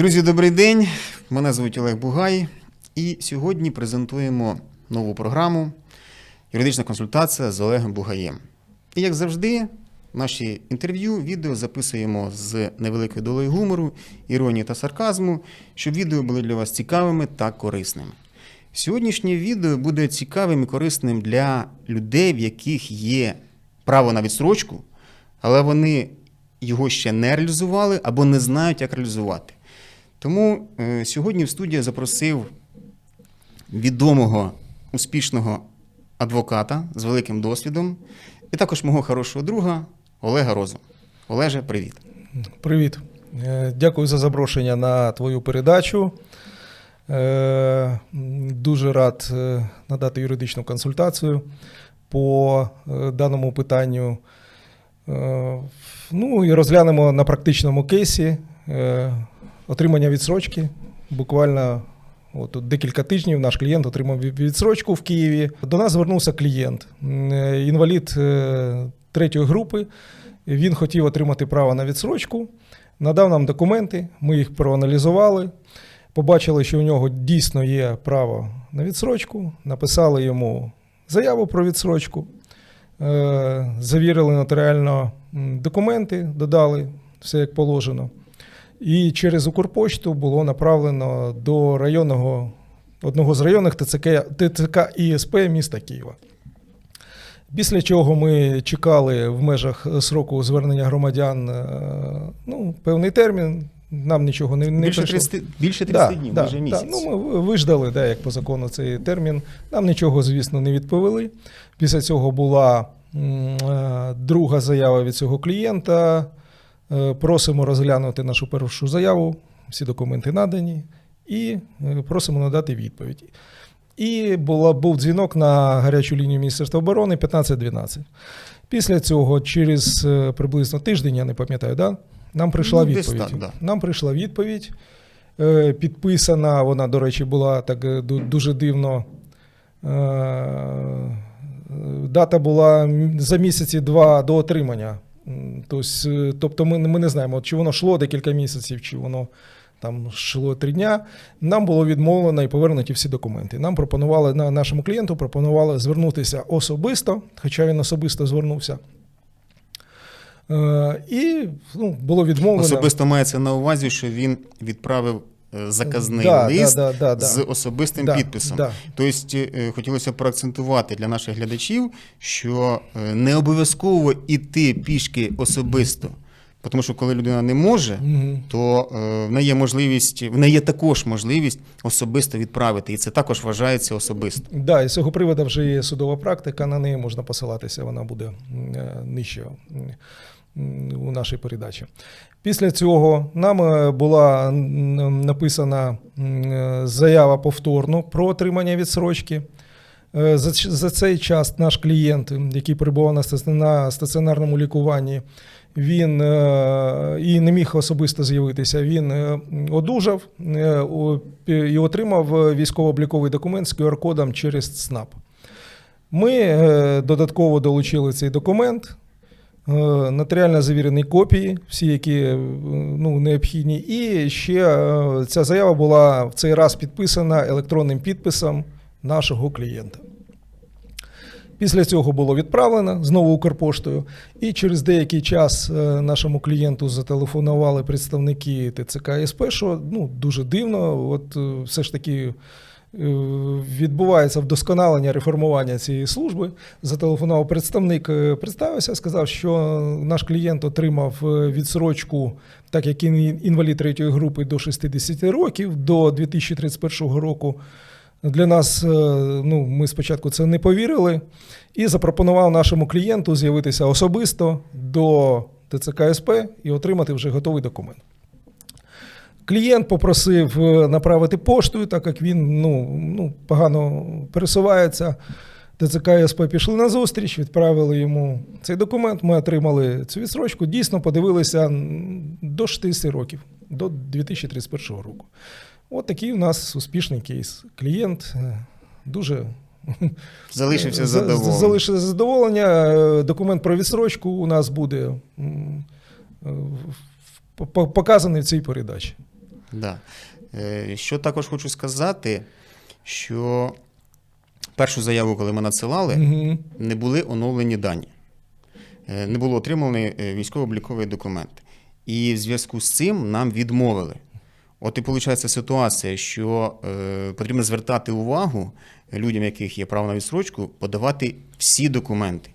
Друзі, добрий день. Мене звуть Олег Бугай. І сьогодні презентуємо нову програму Юридична консультація з Олегом Бугаєм. І як завжди, наші інтерв'ю, відео записуємо з невеликою долею гумору, іронії та сарказму, щоб відео були для вас цікавими та корисними. Сьогоднішнє відео буде цікавим і корисним для людей, в яких є право на відстрочку, але вони його ще не реалізували або не знають, як реалізувати. Тому е, сьогодні в студію запросив відомого успішного адвоката з великим досвідом, і також мого хорошого друга Олега Розу. Олеже, привіт. Привіт. Е, Дякую за запрошення на твою передачу. Е, Дуже рад надати юридичну консультацію по даному питанню. Ну і розглянемо на практичному кейсі отримання відсрочки. Буквально от, декілька тижнів наш клієнт отримав відсрочку в Києві. До нас звернувся клієнт, е, інвалід е, третьої групи. Він хотів отримати право на відсрочку, надав нам документи, ми їх проаналізували, побачили, що у нього дійсно є право на відсрочку, написали йому заяву про відсрочку, е, завірили нотаріально документи, додали все як положено. І через Укрпочту було направлено до районного одного з районних ТЦК, ТЦК ІСП міста Києва. Після чого ми чекали в межах сроку звернення громадян е, ну, певний термін. Нам нічого не, не Більше прийшло. 30, більше 30 днів, да, майже да. місяць. Ну, ми виждали, да, як по закону цей термін. Нам нічого, звісно, не відповіли. Після цього була м, е, друга заява від цього клієнта. Е, Просимо розглянути нашу першу заяву, всі документи надані, і е, просимо надати відповідь. І була, був дзвінок на гарячу лінію Міністерства оборони 1512. Після цього, через е, приблизно тиждень, я не пам'ятаю, да, нам прийшла Ну, відповідь. так, да. Нам прийшла відповідь. Підписана, вона, до речі, була так дуже дивно. Дата була за місяці два до отримання. Тобто, е, тобто ми, ми не знаємо, чи воно йшло декілька місяців, чи воно там йшло три дня. Нам було відмовлено і повернуті всі документи. Нам пропонували на нашому клієнту пропонували звернутися особисто, хоча він особисто звернувся. Е, І ну, було відмовлено. Особисто мається на увазі, що він відправив заказний Да, лист да, да, да, з особистим Да, підписом. да. Тобто е, хотілося проакцентувати для наших глядачів, що е, не обов'язково іти пішки особисто. Тому що коли людина не може, то е, в неї є можливість, в неї є також можливість особисто відправити, і це також вважається особисто. Да, і з цього приводу вже є судова практика, на неї можна посилатися, вона буде е, нижче у нашій передачі. Після цього нам е, була написана заява повторно про отримання відсрочки. Е, За, цей час наш клієнт, який перебував на стаціонарному лікуванні, він е, і не міг особисто з'явитися. Він одужав і отримав військово-обліковий документ з QR-кодом через СНАП. Ми додатково долучили цей документ, нотаріально завірені копії, всі, які е, ну, необхідні. І ще е, ця заява була в цей раз підписана електронним підписом нашого клієнта. Після цього було відправлено знову Укрпоштою, і через деякий час е, нашому клієнту зателефонували представники ТЦК СП, що ну, дуже дивно, от е, все ж таки е, відбувається вдосконалення реформування цієї служби. Зателефонував представник, е, представився, сказав, що наш клієнт отримав е, відсрочку, так як він інвалід третьої групи до 60 років, до 2031 року. Для нас, е, ну, ми спочатку це не повірили, і запропонував нашому клієнту з'явитися особисто до ТЦК СП і отримати вже готовий документ. Клієнт попросив е, направити поштою, так як він ну, ну, погано пересувається. ТЦК і СП пішли на зустріч, відправили йому цей документ. Ми отримали цю відсрочку. Дійсно подивилися до 60 років, до 2031 року. От такий у нас успішний кейс. Клієнт е, дуже Залишився за- задоволений. Залишився задоволення. Е, Документ про відсрочку у нас буде е, показаний в цій передачі. Да. Е, Що також хочу сказати, що першу заяву, коли ми надсилали, Мгм. не були оновлені дані, Е, не було отриманий е, військово-обліковий документ. І в зв'язку з цим нам відмовили. От і виходить ситуація, що е, потрібно звертати увагу людям, яких є право на відсрочку, подавати всі документи.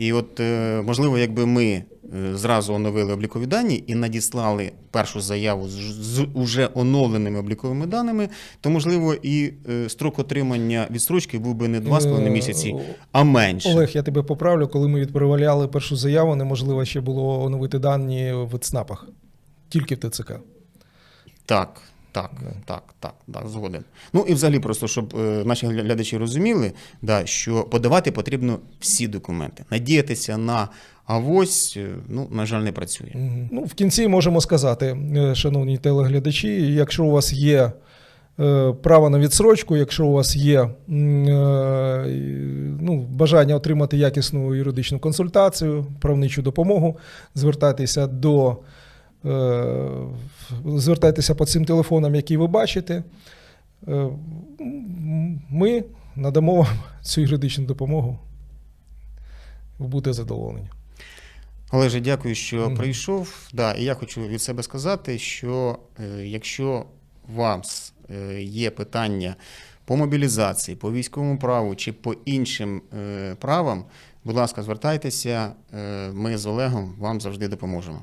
І от, е, можливо, якби ми е, зразу оновили облікові дані і надіслали першу заяву з, уже оновленими обліковими даними, то, можливо, і е, строк отримання відсрочки був би не 2,5 Е, місяці, а менше. Олег, я тебе поправлю, коли ми відправляли першу заяву, неможливо ще було оновити дані в ЦНАПах. Тільки в ТЦК. Так, так, так, так, так, згоден. Ну і взагалі, просто щоб е, наші глядачі розуміли, да, що подавати потрібно всі документи. Надіятися на авось, е, ну, на жаль, не працює. Ну, в кінці можемо сказати, е, шановні телеглядачі, якщо у вас є е, право на відсрочку, якщо у вас є е, ну, бажання отримати якісну юридичну консультацію, правничу допомогу, звертайтеся до звертайтеся по цим телефонам, які ви бачите. Е, Ми надамо вам цю юридичну допомогу. Ви будете задоволені. Олеже, дякую, що прийшов. Да, і я хочу від себе сказати, що е, якщо е, є питання по мобілізації, по військовому праву чи по іншим е, правам, будь ласка, звертайтеся. Е, ми з Олегом вам завжди допоможемо.